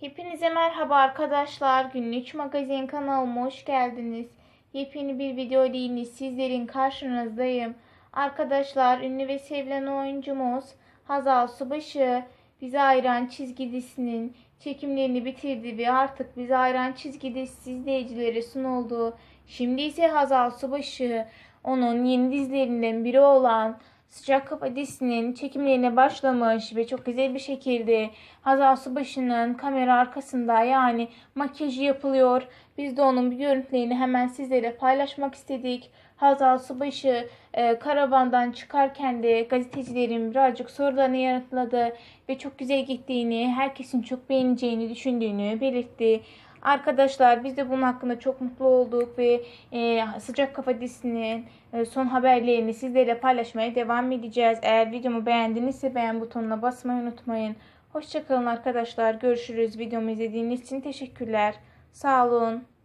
Hepinize merhaba arkadaşlar. Günlük magazin kanalıma hoş geldiniz. Yepyeni bir video ile sizlerin karşınızdayım. Arkadaşlar ünlü ve sevilen oyuncumuz Hazal Subaşı Bize Ayıran çizgi dizisinin çekimlerini bitirdi ve artık Bize Ayıran çizgi dizisi izleyicilere sunuldu. Şimdi ise Hazal Subaşı onun yeni dizilerinden biri olan Sıcak Kafa çekimlerine başlamış ve çok güzel bir şekilde Hazal Subaşı'nın kamera arkasında yani makyajı yapılıyor. Biz de onun bir görüntülerini hemen sizlere paylaşmak istedik. Hazal Subaşı e, karavandan çıkarken de gazetecilerin birazcık sorularını yanıtladı ve çok güzel gittiğini, herkesin çok beğeneceğini düşündüğünü belirtti. Arkadaşlar biz de bunun hakkında çok mutlu olduk ve e, Sıcak Kafa dizisinin e, son haberlerini sizlerle paylaşmaya devam edeceğiz. Eğer videomu beğendinizse beğen butonuna basmayı unutmayın. Hoşçakalın arkadaşlar. Görüşürüz. Videomu izlediğiniz için teşekkürler. Sağ olun.